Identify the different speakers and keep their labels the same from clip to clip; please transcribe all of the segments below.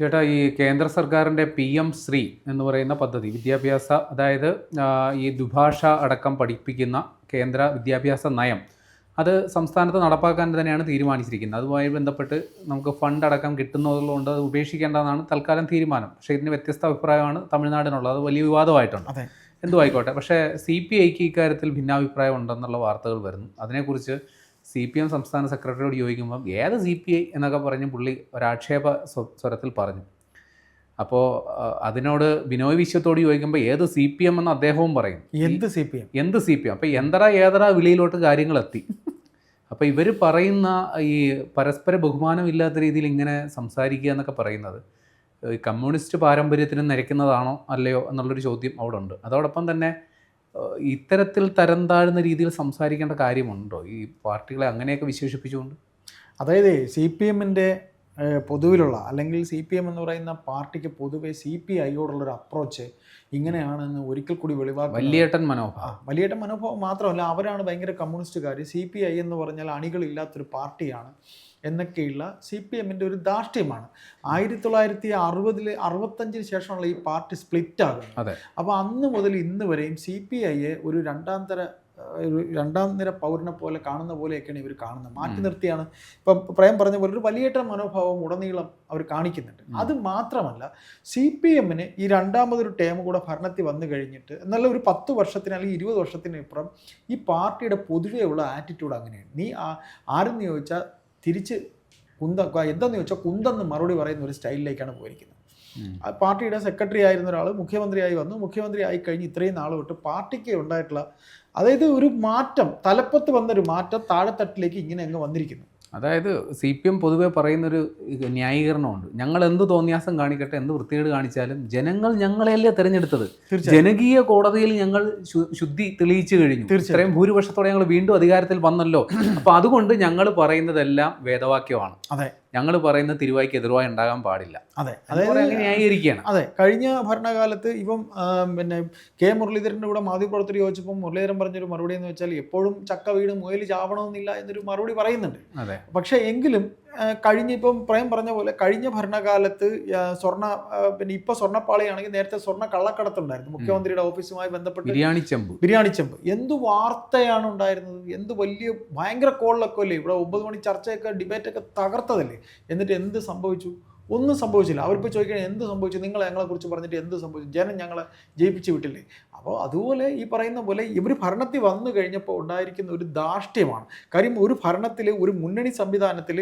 Speaker 1: ചേട്ടാ ഈ കേന്ദ്ര സർക്കാരിന്റെ പി എം ശ്രീ എന്ന് പറയുന്ന പദ്ധതി വിദ്യാഭ്യാസ അതായത് ഈ ദുഭാഷ അടക്കം പഠിപ്പിക്കുന്ന കേന്ദ്ര വിദ്യാഭ്യാസ നയം അത് സംസ്ഥാനത്ത് നടപ്പാക്കാൻ തന്നെയാണ് തീരുമാനിച്ചിരിക്കുന്നത്. അതുമായി ബന്ധപ്പെട്ട് നമുക്ക് ഫണ്ട് അടക്കം കിട്ടുന്നതുകൊണ്ട് അത് ഉപേക്ഷിക്കേണ്ടതാണ് തൽക്കാലം തീരുമാനം. പക്ഷേ ഇതിന് വ്യത്യസ്ത അഭിപ്രായമാണ് തമിഴ്നാടിനുള്ളത്. അത് വലിയ വിവാദമായിട്ടുണ്ട്.
Speaker 2: അതെ.
Speaker 1: എന്തു ആയിക്കോട്ടെ പക്ഷേ സി പി ഐക്ക് ഇക്കാര്യത്തിൽ ഭിന്നാഭിപ്രായം ഉണ്ടെന്നുള്ള വാർത്തകൾ വരുന്നു. അതിനെക്കുറിച്ച് സി പി എം സംസ്ഥാന സെക്രട്ടറിയോട് ചോദിക്കുമ്പം ഏത് സി പി ഐ? എന്നൊക്കെ പറഞ്ഞ് പുള്ളി ഒരാക്ഷേപ സ്വ- സ്വരത്തിൽ പറഞ്ഞു. അപ്പോൾ അതിനോട് ബിനോയ് വിശ്വത്തോട് ചോദിക്കുമ്പോൾ ഏത് സി പി എം? എന്ന് അദ്ദേഹവും പറയും.
Speaker 2: എന്ത് സി പി എം?
Speaker 1: എന്ത് സി പി എം? അപ്പോൾ എന്തറ ഏതറ വിളിയിലോട്ട് കാര്യങ്ങൾ എത്തി അപ്പോൾ ഇവർ പറയുന്ന ഈ പരസ്പര ബഹുമാനമില്ലാത്ത രീതിയിൽ ഇങ്ങനെ സംസാരിക്കുക എന്നൊക്കെ പറയുന്നത് ഈ കമ്മ്യൂണിസ്റ്റ് പാരമ്പര്യത്തിന് നിരക്കുന്നതാണോ അല്ലയോ എന്നുള്ളൊരു ചോദ്യം അവിടെ ഉണ്ട് അതോടൊപ്പം തന്നെ ഇത്തരത്തിൽ തരം താഴ്ന്ന രീതിയിൽ സംസാരിക്കേണ്ട കാര്യമുണ്ടോ? ഈ പാർട്ടികളെ അങ്ങനെയൊക്കെ വിശേഷിപ്പിച്ചുകൊണ്ട്?
Speaker 2: അതായത് സി പി എമ്മിന്റെ പൊതുവിലുള്ള അല്ലെങ്കിൽ സി പി എം എന്ന് പറയുന്ന പാർട്ടിക്ക് പൊതുവെ സി പി ഐയോടുള്ളൊരു അപ്രോച്ച് ഇങ്ങനെയാണെന്ന് ഒരിക്കൽ കൂടി വെളിവാക്കുക.
Speaker 1: വലിയേട്ടൻ മനോഭാവം.
Speaker 2: വലിയേട്ടൻ മനോഭാവം മാത്രമല്ല അവരാണ് ഭയങ്കര കമ്മ്യൂണിസ്റ്റുകാർ സി പി ഐ എന്ന് പറഞ്ഞാൽ അണികളില്ലാത്തൊരു പാർട്ടിയാണ്. എന്നൊക്കെയുള്ള സി പി എമ്മിന്റെ ഒരു ധാർഷ്ട്യമാണ്. ആയിരത്തി തൊള്ളായിരത്തി അറുപതിൽ അറുപത്തഞ്ചിന് ശേഷമുള്ള ഈ പാർട്ടി സ്പ്ലിറ്റ് ആകുന്നത് അപ്പോൾ അന്ന് മുതൽ ഇന്ന് വരെയും സി പി ഐയെ ഒരു രണ്ടാം തര ഒരു രണ്ടാം നിര പൗരനെ പോലെ കാണുന്ന പോലെയൊക്കെയാണ് ഇവർ കാണുന്നത്. മാറ്റി നിർത്തിയാണ്. ഇപ്പം പ്രേം പറഞ്ഞ പോലെ ഒരു വലിയേറ്റ മനോഭാവം ഉടനീളം അവർ കാണിക്കുന്നുണ്ട്. അത് മാത്രമല്ല സി പി എമ്മിന് ഈ രണ്ടാമതൊരു ടേം കൂടെ ഭരണത്തിൽ വന്നു കഴിഞ്ഞിട്ട് എന്നുള്ള ഒരു പത്ത് വർഷത്തിന് അല്ലെങ്കിൽ ഇരുപത് വർഷത്തിന് ഇപ്പുറം ഈ പാർട്ടിയുടെ പൊതുവെയുള്ള ആറ്റിറ്റ്യൂഡ് അങ്ങനെയാണ്. നീ ആരെന്ന് ചോദിച്ചാൽ തിരിച്ച് കുന്ത എന്തെന്ന് ചോദിച്ചാൽ കുന്തെന്ന് മറുപടി പറയുന്ന ഒരു സ്റ്റൈലിലേക്കാണ് പോയിരിക്കുന്നത്. ആ പാർട്ടിയുടെ സെക്രട്ടറി ആയിരുന്ന ഒരാൾ മുഖ്യമന്ത്രിയായി വന്നു. മുഖ്യമന്ത്രി ആയി കഴിഞ്ഞ് ഇത്രയും നാൾ തൊട്ട് പാർട്ടിക്ക് ഉണ്ടായിട്ടുള്ള അതായത് ഒരു മാറ്റം തലപ്പത്ത് വന്നൊരു മാറ്റം താഴെത്തട്ടിലേക്ക് ഇങ്ങനെ അങ്ങ് വന്നിരിക്കുന്നു.
Speaker 1: അതായത് സി പി എം പൊതുവെ പറയുന്നൊരു ന്യായീകരണമുണ്ട്. ഞങ്ങൾ എന്ത് തോന്നിയാസം കാണിക്കട്ടെ എന്ത് വൃത്തികേട് കാണിച്ചാലും ജനങ്ങൾ ഞങ്ങളെയല്ലേ തിരഞ്ഞെടുത്തത്. ജനകീയ കോടതിയിൽ ഞങ്ങൾ ശുദ്ധി തെളിയിച്ചു കഴിഞ്ഞു. ഇത്രയും ഭൂരിപക്ഷത്തോടെ ഞങ്ങൾ വീണ്ടും അധികാരത്തിൽ വന്നല്ലോ. അപ്പൊ അതുകൊണ്ട് ഞങ്ങൾ പറയുന്നതെല്ലാം വേദവാക്യമാണ്.
Speaker 2: അതെ.
Speaker 1: ഞങ്ങൾ പറയുന്ന തിരുവായ്ക്ക് എതിർവായി ഉണ്ടാകാൻ പാടില്ല.
Speaker 2: അതെ.
Speaker 1: അതായത് ന്യായീകരിക്കുകയാണ്.
Speaker 2: അതെ കഴിഞ്ഞ ഭരണകാലത്ത് ഇപ്പം പിന്നെ കെ മുരളീധരന്റെ കൂടെ മാധ്യമപ്രവർത്തകർ ചോദിച്ചപ്പോൾ മുരളീധരൻ പറഞ്ഞൊരു മറുപടി എന്ന് വെച്ചാൽ എപ്പോഴും ചക്ക വീട് മുയൽ ചാവണമെന്നില്ല എന്നൊരു മറുപടി പറയുന്നുണ്ട്.
Speaker 1: അതെ.
Speaker 2: പക്ഷേ എങ്കിലും കഴിഞ്ഞ ഇപ്പം പ്രേം പറഞ്ഞ പോലെ കഴിഞ്ഞ ഭരണകാലത്ത് സ്വർണ പിന്നെ ഇപ്പൊ സ്വർണപ്പാളിയാണെങ്കിൽ നേരത്തെ സ്വർണ കള്ളക്കടത്തുണ്ടായിരുന്നു. മുഖ്യമന്ത്രിയുടെ ഓഫീസുമായി ബന്ധപ്പെട്ട്
Speaker 1: ബിരിയാണി ചെമ്പ്.
Speaker 2: ബിരിയാണി ചെമ്പ്. എന്ത് വാർത്തയാണ് ഉണ്ടായിരുന്നത്? എന്ത് വലിയ ഭയങ്കര കോളിലൊക്കെ അല്ലേ? ഇവിടെ ഒമ്പത് മണി ചർച്ചയൊക്കെ ഡിബേറ്റൊക്കെ തകർത്തതല്ലേ? എന്നിട്ട് എന്ത് സംഭവിച്ചു? ഒന്നും സംഭവിച്ചില്ല. അവരിപ്പോൾ ചോദിക്കണേ എന്ത് സംഭവിച്ചു? നിങ്ങൾ ഞങ്ങളെക്കുറിച്ച് പറഞ്ഞിട്ട് എന്ത് സംഭവിച്ചു? ജനം ഞങ്ങളെ ജയിപ്പിച്ച് വിട്ടില്ലേ? അപ്പോൾ അതുപോലെ ഈ പറയുന്ന പോലെ ഇവർ ഭരണത്തിൽ വന്നു കഴിഞ്ഞപ്പോൾ ഉണ്ടായിരിക്കുന്ന ഒരു ധാർഷ്ട്യമാണ്. കാര്യം ഒരു ഭരണത്തിൽ ഒരു മുന്നണി സംവിധാനത്തിൽ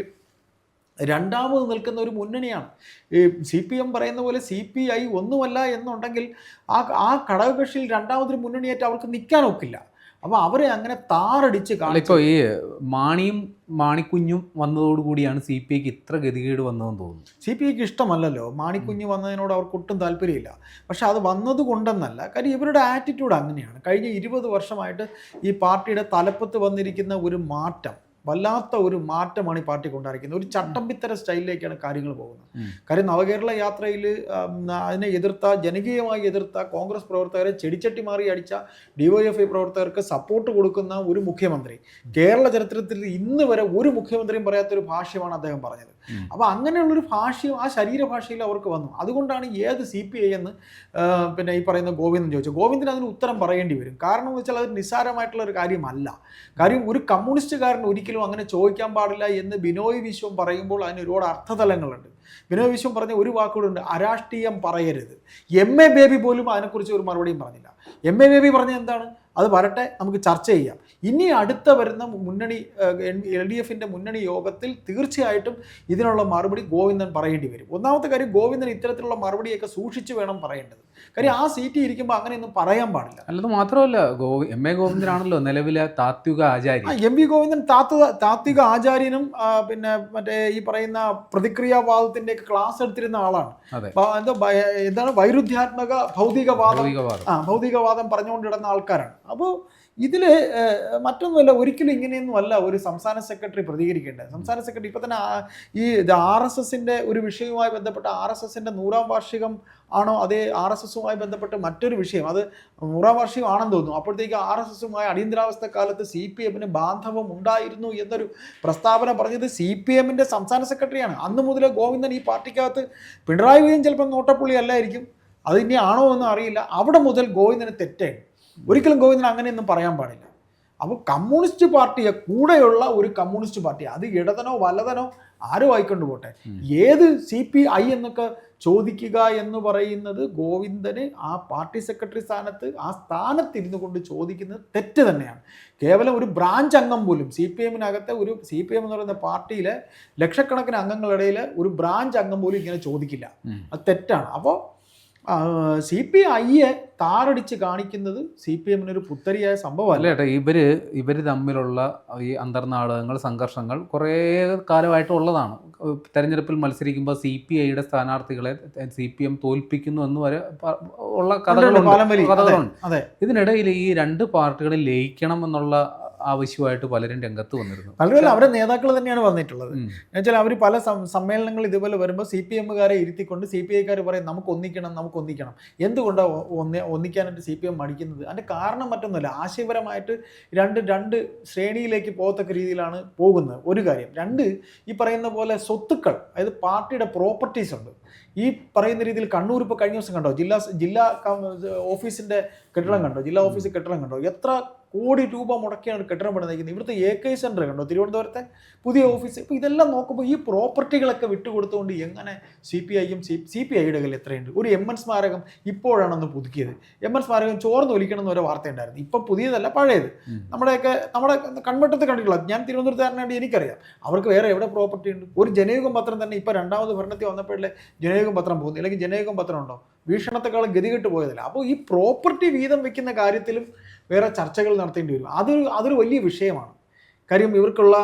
Speaker 2: രണ്ടാമത് നിൽക്കുന്ന ഒരു മുന്നണിയാണ്. ഈ സി പി എം പറയുന്ന പോലെ സി പി ഐ ഒന്നുമല്ല എന്നുണ്ടെങ്കിൽ ആ ആ ഘടകകക്ഷിയിൽ രണ്ടാമതൊരു മുന്നണിയായിട്ട് അവർക്ക് നിൽക്കാൻ ഒക്കില്ല. അപ്പോൾ അവരെ അങ്ങനെ താറടിച്ച്
Speaker 1: കാണും
Speaker 2: കാണിച്ചു
Speaker 1: ഇപ്പോൾ ഈ മാണിയും മാണിക്കുഞ്ഞും വന്നതോടുകൂടിയാണ് സി പി ഐക്ക് ഇത്ര ഗതികേട് വന്നതെന്ന് തോന്നുന്നു.
Speaker 2: സി പി ഐക്ക് ഇഷ്ടമല്ലല്ലോ. മാണിക്കുഞ്ഞ് വന്നതിനോട് അവർക്ക് ഒട്ടും താല്പര്യമില്ല. പക്ഷെ അത് വന്നത് കൊണ്ടെന്നല്ല. കാര്യം ഇവരുടെ ആറ്റിറ്റ്യൂഡ് അങ്ങനെയാണ്. കഴിഞ്ഞ ഇരുപത് വർഷമായിട്ട് ഈ പാർട്ടിയുടെ തലപ്പത്ത് വന്നിരിക്കുന്ന ഒരു മാറ്റം വല്ലാത്ത ഒരു മാറ്റമാണ് ഈ പാർട്ടി ഉണ്ടായിരിക്കുന്നത്. ഒരു ചട്ടമ്പിത്തര സ്റ്റൈലിലേക്കാണ് കാര്യങ്ങൾ പോകുന്നത്. കാര്യം നവകേരള യാത്രയിൽ അതിനെ എതിർത്ത ജനകീയമായി എതിർത്ത കോൺഗ്രസ് പ്രവർത്തകരെ ചെടിച്ചട്ടി മാറി അടിച്ച ഡിവൈഎഫ്ഐ പ്രവർത്തകർക്ക് സപ്പോർട്ട് കൊടുക്കുന്ന ഒരു മുഖ്യമന്ത്രി. കേരള ചരിത്രത്തിൽ ഇന്ന് വരെ ഒരു മുഖ്യമന്ത്രിയും പറയാത്തൊരു ഭാഷയാണ് അദ്ദേഹം പറഞ്ഞത്. അപ്പോൾ അങ്ങനെയുള്ളൊരു ഭാഷയും ആ ശരീരഭാഷയിൽ അവർക്ക് വന്നു. അതുകൊണ്ടാണ് ഏത് സി പി ഐ എന്ന് പിന്നെ ഈ പറയുന്ന ഗോവിന്ദൻ ചോദിച്ചു ഗോവിന്ദൻ അതിന് ഉത്തരം പറയേണ്ടി വരും. കാരണം എന്ന് വെച്ചാൽ അത് നിസ്സാരമായിട്ടുള്ള ഒരു കാര്യമല്ല. കാര്യം ഒരു കമ്മ്യൂണിസ്റ്റുകാരൻ ഒരിക്കലും അങ്ങനെ ചോദിക്കാൻ പാടില്ല എന്ന് ബിനോയ് വിശ്വം പറയുമ്പോൾ അതിന് ഒരുപാട് അർത്ഥതലങ്ങളുണ്ട്. ബിനോയ് വിശ്വം പറഞ്ഞ ഒരു വാക്കുകൂടെ ഉണ്ട് അരാഷ്ട്രീയം പറയരുത്. എം എ ബേബി പോലും അതിനെക്കുറിച്ച് ഒരു മറുപടിയും പറഞ്ഞില്ല. എം എ ബേബി പറഞ്ഞ എന്താണ്? അത് വരട്ടെ നമുക്ക് ചർച്ച ചെയ്യാം. ഇനി അടുത്ത വരുന്ന മുന്നണി എൽ ഡി എഫിന്റെ മുന്നണി യോഗത്തിൽ തീർച്ചയായിട്ടും ഇതിനുള്ള മറുപടി ഗോവിന്ദൻ പറയേണ്ടി വരും. ഒന്നാമത്തെ കാര്യം ഗോവിന്ദൻ ഇത്തരത്തിലുള്ള മറുപടിയൊക്കെ സൂക്ഷിച്ച് വേണം പറയേണ്ടത്. കാര്യം ആ സീറ്റ് ഇരിക്കുമ്പോൾ അങ്ങനെയൊന്നും പറയാൻ പാടില്ല.
Speaker 1: അല്ലത് മാത്രമല്ല ഗോവി എം എ ഗോവിന്ദനാണല്ലോ നിലവിലെ താത്വിക ആചാര്യ
Speaker 2: എം വി ഗോവിന്ദൻ താത്വ താത്വിക ആചാര്യനും പിന്നെ മറ്റേ ഈ പറയുന്ന പ്രതിക്രിയാവാദത്തിന്റെ ക്ലാസ് എടുത്തിരുന്ന ആളാണ്. എന്താ എന്താണ് വൈരുദ്ധ്യാത്മക ഭൗതികവാദം.
Speaker 1: ഭൗതികവാദം.
Speaker 2: ആ ഭൗതികവാദം പറഞ്ഞുകൊണ്ടിടുന്ന ആൾക്കാരാണ്. അപ്പോൾ ഇതിൽ മറ്റൊന്നുമല്ല ഒരിക്കലും ഇങ്ങനെയൊന്നും അല്ല ഒരു സംസ്ഥാന സെക്രട്ടറി പ്രതികരിക്കേണ്ടത്. സംസ്ഥാന സെക്രട്ടറി ഇപ്പം തന്നെ ഈ ആർ എസ് എസിന്റെ ഒരു വിഷയവുമായി ബന്ധപ്പെട്ട് ആർ എസ് എസിന്റെ നൂറാം വാർഷികം ആണോ അതേ ആർ എസ് എസുമായി ബന്ധപ്പെട്ട് മറ്റൊരു വിഷയം. അത് നൂറാം വാർഷികം ആണെന്ന് തോന്നുന്നു. അപ്പോഴത്തേക്ക് ആർ എസ് എസുമായി അടിയന്തരാവസ്ഥ കാലത്ത് സി പി എമ്മിന് ബാന്ധവം ഉണ്ടായിരുന്നു എന്നൊരു പ്രസ്താവന പറഞ്ഞത് സി പി എമ്മിന്റെ സംസ്ഥാന സെക്രട്ടറിയാണ്. അന്ന് മുതലേ ഗോവിന്ദൻ ഈ പാർട്ടിക്കകത്ത് പിണറായി വിജയൻ ചിലപ്പോൾ നോട്ടപ്പുള്ളി അല്ലായിരിക്കും. അത് ഇനി ആണോ എന്ന് അറിയില്ല. അവിടെ മുതൽ ഗോവിന്ദന് തെറ്റാണ് ഒരിക്കലും ഗോവിന്ദൻ അങ്ങനെയൊന്നും പറയാൻ പാടില്ല. അപ്പോൾ കമ്മ്യൂണിസ്റ്റ് പാർട്ടിയെ കൂടെയുള്ള ഒരു കമ്മ്യൂണിസ്റ്റ് പാർട്ടി അത് ഇടതനോ വലതനോ ആരും ആയിക്കൊണ്ട് പോട്ടെ. ഏത് സി പി ഐ എന്നൊക്കെ ചോദിക്കുക എന്ന് പറയുന്നത് ഗോവിന്ദന് ആ പാർട്ടി സെക്രട്ടറി സ്ഥാനത്ത് ആ സ്ഥാനത്ത് ഇരുന്നു കൊണ്ട് ചോദിക്കുന്നത് തെറ്റ് തന്നെയാണ്. കേവലം ഒരു ബ്രാഞ്ച് അംഗം പോലും സി പി എമ്മിനകത്തെ ഒരു സി പി എം എന്ന് പറയുന്ന പാർട്ടിയിലെ ലക്ഷക്കണക്കിന് അംഗങ്ങളിടയിൽ ഒരു ബ്രാഞ്ച് അംഗം പോലും ഇങ്ങനെ ചോദിക്കില്ല. അത് തെറ്റാണ്. അപ്പോൾ സി പി ഐയെ താറടിച്ച് കാണിക്കുന്നത് സി പി എമ്മിന് ഒരു പുത്തരിയായ
Speaker 1: അല്ല
Speaker 2: സംഭവമല്ല
Speaker 1: ഏട്ടാ ഇവർ ഇവർ തമ്മിലുള്ള ഈ അന്തർനാടകങ്ങൾ സംഘർഷങ്ങൾ കുറേ കാലമായിട്ടുള്ളതാണ് തെരഞ്ഞെടുപ്പിൽ മത്സരിക്കുമ്പോൾ സി പി ഐയുടെ സ്ഥാനാർത്ഥികളെ സി പി എം തോൽപ്പിക്കുന്നു എന്ന് വരെ ഉള്ള കഥകളുണ്ട് കഥകളുണ്ട്. ഇതിനിടയിൽ ഈ രണ്ട് പാർട്ടികളെ ലയിക്കണം എന്നുള്ള ആവശ്യമായിട്ട് പലരും രംഗത്ത് വന്നിരുന്നു.
Speaker 2: പലരും അവരുടെ നേതാക്കൾ തന്നെയാണ് വന്നിട്ടുള്ളത്. എന്നുവെച്ചാൽ അവർ പല സമ്മേളനങ്ങൾ ഇതുപോലെ വരുമ്പോൾ സി പി എമ്മുകാരെ ഇരുത്തിക്കൊണ്ട് സി പി ഐക്കാർ പറയും നമുക്ക് ഒന്നിക്കണം നമുക്ക് ഒന്നിക്കണം എന്തുകൊണ്ടാണ് ഒന്നി ഒന്നിക്കാനായിട്ട് സി പി എം മടിക്കുന്നത്? അതിന്റെ കാരണം മറ്റൊന്നുമല്ല. ആശയപരമായിട്ട് രണ്ട് രണ്ട് ശ്രേണിയിലേക്ക് പോകത്തക്ക രീതിയിലാണ് പോകുന്നത്. ഒരു കാര്യം രണ്ട് ഈ പറയുന്ന പോലെ സ്വത്തുക്കൾ അതായത് പാർട്ടിയുടെ പ്രോപ്പർട്ടീസ് ഉണ്ട്. ഈ പറയുന്ന രീതിയിൽ കണ്ണൂർ ഇപ്പോൾ കഴിഞ്ഞ ദിവസം കണ്ടോ? ജില്ലാ ജില്ലാ ഓഫീസിന്റെ കെട്ടിടം കണ്ടോ? ജില്ലാ ഓഫീസ് കെട്ടിടം കണ്ടോ? എത്ര കോടി രൂപ മുടക്കിയാണ് കെട്ടിടം പണിതിരിക്കുന്നത്. ഇവിടുത്തെ എ കെ സെന്റർ കണ്ടോ? തിരുവനന്തപുരത്തെ പുതിയ ഓഫീസ് ഇപ്പോൾ ഇതെല്ലാം നോക്കുമ്പോൾ ഈ പ്രോപ്പർട്ടികളൊക്കെ വിട്ടുകൊടുത്തുകൊണ്ട് എങ്ങനെ സി പി ഐയും സി സി പി ഐയുടെ കയ്യിൽ എത്രയുണ്ട്? ഒരു എം എൻ സ്മാരകം ഇപ്പോഴാണെന്ന് പുതുക്കിയത്. എം എൻ സ്മാരകം ചോർന്ന് ഒലിക്കണം എന്നൊരു വാർത്ത ഉണ്ടായിരുന്നു. ഇപ്പം പുതിയതല്ല പഴയത്. നമ്മുടെയൊക്കെ നമ്മുടെ കൺവെട്ടത്ത് കണ്ടിട്ടുള്ള ഞാൻ തിരുവനന്തപുരത്തുകാരനായിട്ട് എനിക്കറിയാം. അവർക്ക് വേറെ എവിടെ പ്രോപ്പർട്ടി ഉണ്ട്? ഒരു ജനയുഗം പത്രം തന്നെ ഇപ്പോൾ രണ്ടാമത് ഭരണത്തിൽ വന്നപ്പോഴേ ജനയുഗം പത്രം പോകുന്നു അല്ലെങ്കിൽ ജനയുഗം പത്രം ഉണ്ടോ? വീക്ഷണത്തെക്കാളും ഗതികെട്ട് പോയതല്ല? അപ്പോൾ ഈ പ്രോപ്പർട്ടി വീതം വെക്കുന്ന കാര്യത്തിലും വേറെ ചർച്ചകൾ നടത്തേണ്ടി വരും. അതൊരു അതൊരു വലിയ വിഷയമാണ്. കാര്യം ഇവർക്കുള്ള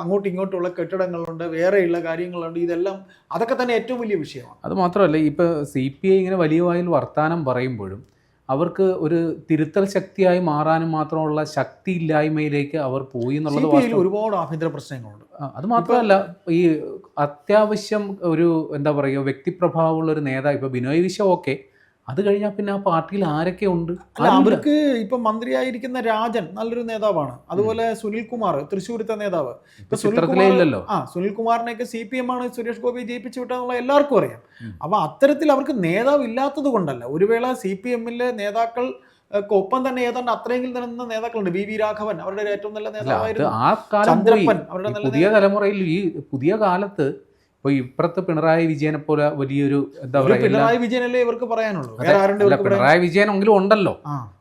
Speaker 2: അങ്ങോട്ടും ഇങ്ങോട്ടുള്ള കെട്ടിടങ്ങളുണ്ട് വേറെയുള്ള കാര്യങ്ങളുണ്ട് ഇതെല്ലാം അതൊക്കെ തന്നെ ഏറ്റവും വലിയ വിഷയമാണ്.
Speaker 1: അത് മാത്രമല്ല ഇപ്പോൾ സി പി ഐ ഇങ്ങനെ വലിയ വായിൽ വർത്തമാനം പറയുമ്പോഴും അവർക്ക് ഒരു തിരുത്തൽ ശക്തിയായി മാറാനും മാത്രമുള്ള ശക്തി ഇല്ലായ്മയിലേക്ക് അവർ പോയി എന്നുള്ളത്.
Speaker 2: ഒരുപാട് ആഭ്യന്തര പ്രശ്നങ്ങളുണ്ട്.
Speaker 1: അത് മാത്രമല്ല ഈ അത്യാവശ്യം ഒരു എന്താ പറയുക വ്യക്തിപ്രഭാവമുള്ള ഒരു നേതാവ് ഇപ്പോൾ ബിനോയ് വിശ്വം ഓക്കെ. അത് കഴിഞ്ഞാൽ പിന്നെ ആ പാർട്ടിയിൽ ആരൊക്കെ ഉണ്ട്.
Speaker 2: അവർക്ക് ഇപ്പൊ മന്ത്രിയായിരിക്കുന്ന രാജൻ നല്ലൊരു നേതാവാണ്. അതുപോലെ സുനിൽ കുമാർ തൃശ്ശൂരത്തെ നേതാവ്.
Speaker 1: ഇപ്പൊ
Speaker 2: ആ സുനിൽ കുമാറിനെയൊക്കെ സി പി എം ആണ് സുരേഷ് ഗോപി ജയിപ്പിച്ചു വിട്ടതെന്നുള്ള എല്ലാവർക്കും അറിയാം. അപ്പൊ അത്തരത്തിൽ അവർക്ക് നേതാവ് ഇല്ലാത്തത് കൊണ്ടല്ല. ഒരു വേള സി പി എമ്മിലെ നേതാക്കൾ ഒപ്പം തന്നെ ഏതാണ്ട് അത്രയെങ്കിലും തന്നെ നേതാക്കളുണ്ട്. വി. വി. രാഘവൻ അവരുടെ ഏറ്റവും നല്ല നേതാവായിരുന്നു
Speaker 1: ആ
Speaker 2: ചന്ദ്രപ്പൻ അവരുടെ
Speaker 1: പുതിയ തലമുറയിൽ ഈ പുതിയ കാലത്ത് ഇപ്പൊ ഇപ്പുറത്ത് പിണറായി വിജയനെ പോലെ വലിയൊരു എന്താ പറയുക
Speaker 2: പിണറായി വിജയനല്ലേ ഇവർക്ക് പറയാനുള്ളൂ.
Speaker 1: പിണറായി വിജയനെങ്കിലും ഉണ്ടല്ലോ.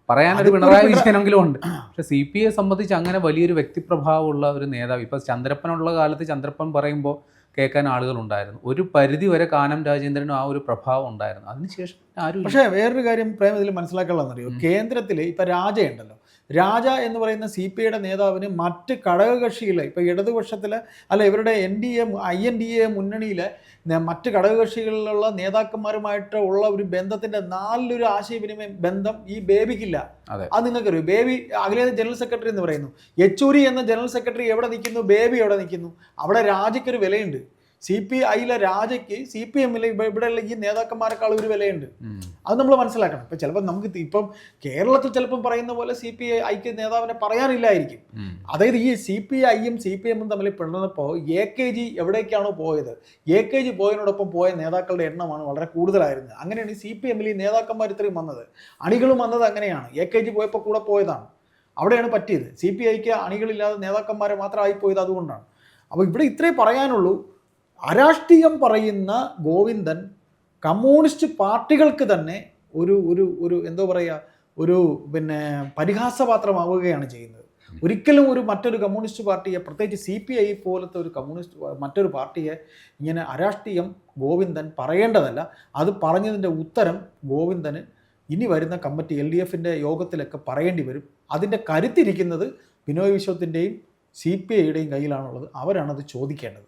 Speaker 1: പറയാനൊരു പിണറായി വിജയനെങ്കിലും ഉണ്ട്. പക്ഷെ സി പി ഐ സംബന്ധിച്ച് അങ്ങനെ വലിയൊരു വ്യക്തിപ്രഭാവമുള്ള ഒരു നേതാവ് ഇപ്പൊ ചന്ദ്രപ്പനുള്ള കാലത്ത് ചന്ദ്രപ്പൻ പറയുമ്പോൾ കേൾക്കാൻ ആളുകൾ ഉണ്ടായിരുന്നു ഒരു പരിധി വരെ കാനം രാജേന്ദ്രനും ആ ഒരു പ്രഭാവം ഉണ്ടായിരുന്നു അതിനുശേഷം ആരും.
Speaker 2: പക്ഷേ വേറൊരു കാര്യം പ്രേം ഇതിൽ മനസ്സിലാക്കാനുള്ളതെന്നറിയോ. കേന്ദ്രത്തിൽ ഇപ്പൊ രാജയുണ്ടല്ലോ രാജ എന്ന് പറയുന്ന സി പി ഐയുടെ നേതാവിന് മറ്റ് ഘടകകക്ഷിയിലെ ഇപ്പൊ ഇടതുപക്ഷത്തിലെ അല്ല ഇവരുടെ N D A I N D A മുന്നണിയിലെ മറ്റ് ഘടകകക്ഷികളിലുള്ള നേതാക്കന്മാരുമായിട്ട് ഉള്ള ഒരു ബന്ധത്തിന്റെ നാലിലൊരു ആശയവിനിമയം ബന്ധം ഈ ബേബിക്കില്ല.
Speaker 1: അതെ.
Speaker 2: നിങ്ങൾക്കറിയൂ? ബേബി അഖിലേന്ത്യാ ജനറൽ സെക്രട്ടറി എന്ന് പറയുന്നു. യെച്ചൂരി എന്ന ജനറൽ സെക്രട്ടറി എവിടെ നിൽക്കുന്നു? ബേബി എവിടെ നിൽക്കുന്നു? അവിടെ രാജിക്കൊരു വിലയുണ്ട്. സി പി ഐയിലെ രാജയ്ക്ക് സി പി എമ്മിലെ ഇവിടെയുള്ള ഈ നേതാക്കന്മാരെക്കാൾ ഒരു വിലയുണ്ട്. അത് നമ്മൾ മനസ്സിലാക്കണം. ഇപ്പം ചിലപ്പോൾ നമുക്ക് ഇപ്പം കേരളത്തിൽ ചിലപ്പം പറയുന്ന പോലെ സി പി ഐക്ക് നേതാവിനെ പറയാനില്ലായിരിക്കും. അതായത് ഈ സി പി ഐയും സി പി എമ്മും തമ്മിൽ പിണർന്നപ്പോൾ എ കെ ജി എവിടേക്കാണോ പോയത്? എ കെ ജി പോയതിനോടൊപ്പം പോയ നേതാക്കളുടെ എണ്ണമാണ് വളരെ കൂടുതലായിരുന്നത്. അങ്ങനെയാണ് ഈ സി പി എമ്മിൽ ഈ നേതാക്കന്മാർ ഇത്രയും വന്നത്. അണികളും വന്നത് അങ്ങനെയാണ്. എ കെ ജി പോയപ്പോൾ കൂടെ പോയതാണ്. അവിടെയാണ് പറ്റിയത്. സി പി ഐക്ക് അണികളില്ലാതെ നേതാക്കന്മാരെ മാത്രമായി പോയത് അതുകൊണ്ടാണ്. അപ്പോൾ ഇവിടെ ഇത്രേ പറയാനുള്ളൂ. അരാഷ്ട്രീയം പറയുന്ന ഗോവിന്ദൻ കമ്മ്യൂണിസ്റ്റ് പാർട്ടികൾക്ക് തന്നെ ഒരു ഒരു ഒരു എന്തോ പറയുക ഒരു പിന്നെ പരിഹാസപാത്രമാവുകയാണ് ചെയ്യുന്നത്. ഒരിക്കലും ഒരു മറ്റൊരു കമ്മ്യൂണിസ്റ്റ് പാർട്ടിയെ പ്രത്യേകിച്ച് സി പി ഐ പോലത്തെ ഒരു കമ്മ്യൂണിസ്റ്റ് മറ്റൊരു പാർട്ടിയെ ഇങ്ങനെ അരാഷ്ട്രീയം ഗോവിന്ദൻ പറയേണ്ടതല്ല. അത് പറഞ്ഞതിന്റെ ഉത്തരം ഗോവിന്ദന് ഇനി വരുന്ന കമ്മിറ്റി എൽ ഡി എഫിന്റെ യോഗത്തിലൊക്കെ പറയേണ്ടി വരും. അതിന്റെ കരുത്തിരിക്കുന്നത് ബിനോയ് വിശ്വത്തിന്റെയും സി പി ഐയുടെയും കയ്യിലാണുള്ളത്. അവരാണത് ചോദിക്കേണ്ടത്.